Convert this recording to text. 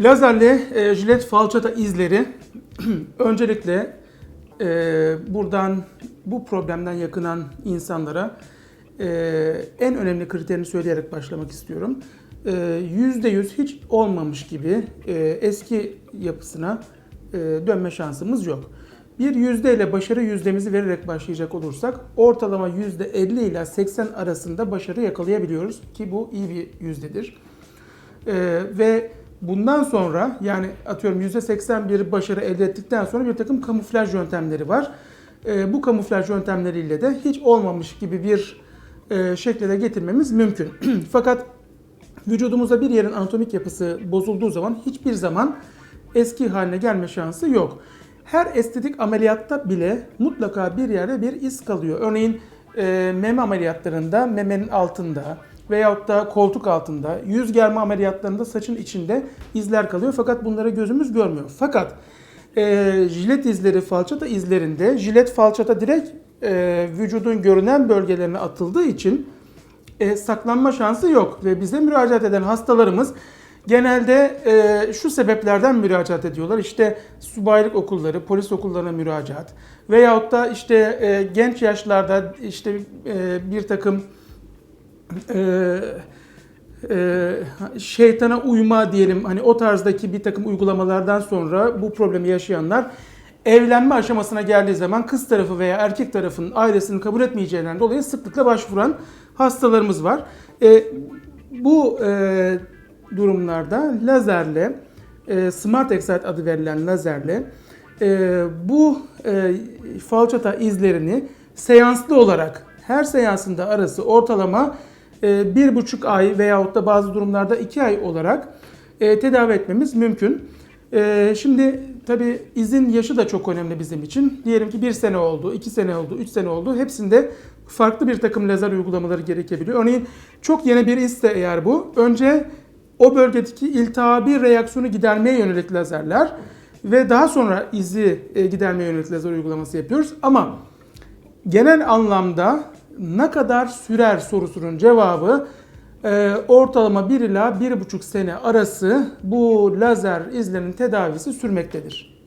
Lazerli e, jilet falçata izleri öncelikle e, buradan bu problemden yakınan insanlara e, en önemli kriterini söyleyerek başlamak istiyorum. E, %100 hiç olmamış gibi e, eski yapısına e, dönme şansımız yok. Bir yüzde ile başarı yüzdemizi vererek başlayacak olursak ortalama yüzde 50 ile 80 arasında başarı yakalayabiliyoruz ki bu iyi bir yüzdedir. Ee, ve bundan sonra yani atıyorum %80 bir başarı elde ettikten sonra bir takım kamuflaj yöntemleri var. Ee, bu kamuflaj yöntemleriyle de hiç olmamış gibi bir e, şekle de getirmemiz mümkün. Fakat vücudumuzda bir yerin anatomik yapısı bozulduğu zaman hiçbir zaman eski haline gelme şansı yok. Her estetik ameliyatta bile mutlaka bir yerde bir iz kalıyor. Örneğin e, meme ameliyatlarında memenin altında veyahut da koltuk altında, yüz germe ameliyatlarında saçın içinde izler kalıyor fakat bunları gözümüz görmüyor. Fakat e, jilet izleri, falçata izlerinde jilet falçata direkt e, vücudun görünen bölgelerine atıldığı için e, saklanma şansı yok ve bize müracaat eden hastalarımız genelde e, şu sebeplerden müracaat ediyorlar. İşte subaylık okulları, polis okullarına müracaat veyahut da işte e, genç yaşlarda işte e, bir takım e, e, şeytana uyma diyelim hani o tarzdaki bir takım uygulamalardan sonra bu problemi yaşayanlar evlenme aşamasına geldiği zaman kız tarafı veya erkek tarafının ailesini kabul etmeyeceğinden dolayı sıklıkla başvuran hastalarımız var. E, bu e, durumlarda lazerle, e, Smart Excite adı verilen lazerle e, bu e, falçata izlerini seanslı olarak her seansında arası ortalama bir buçuk ay veyahut da bazı durumlarda iki ay olarak e, tedavi etmemiz mümkün. E, şimdi tabi izin yaşı da çok önemli bizim için. Diyelim ki bir sene oldu, iki sene oldu, üç sene oldu. Hepsinde farklı bir takım lazer uygulamaları gerekebiliyor. Örneğin çok yeni bir iste eğer bu. Önce o bölgedeki iltihabi reaksiyonu gidermeye yönelik lazerler ve daha sonra izi e, gidermeye yönelik lazer uygulaması yapıyoruz. Ama genel anlamda ne kadar sürer sorusunun cevabı e, ortalama 1 ila 1,5 sene arası bu lazer izlerinin tedavisi sürmektedir.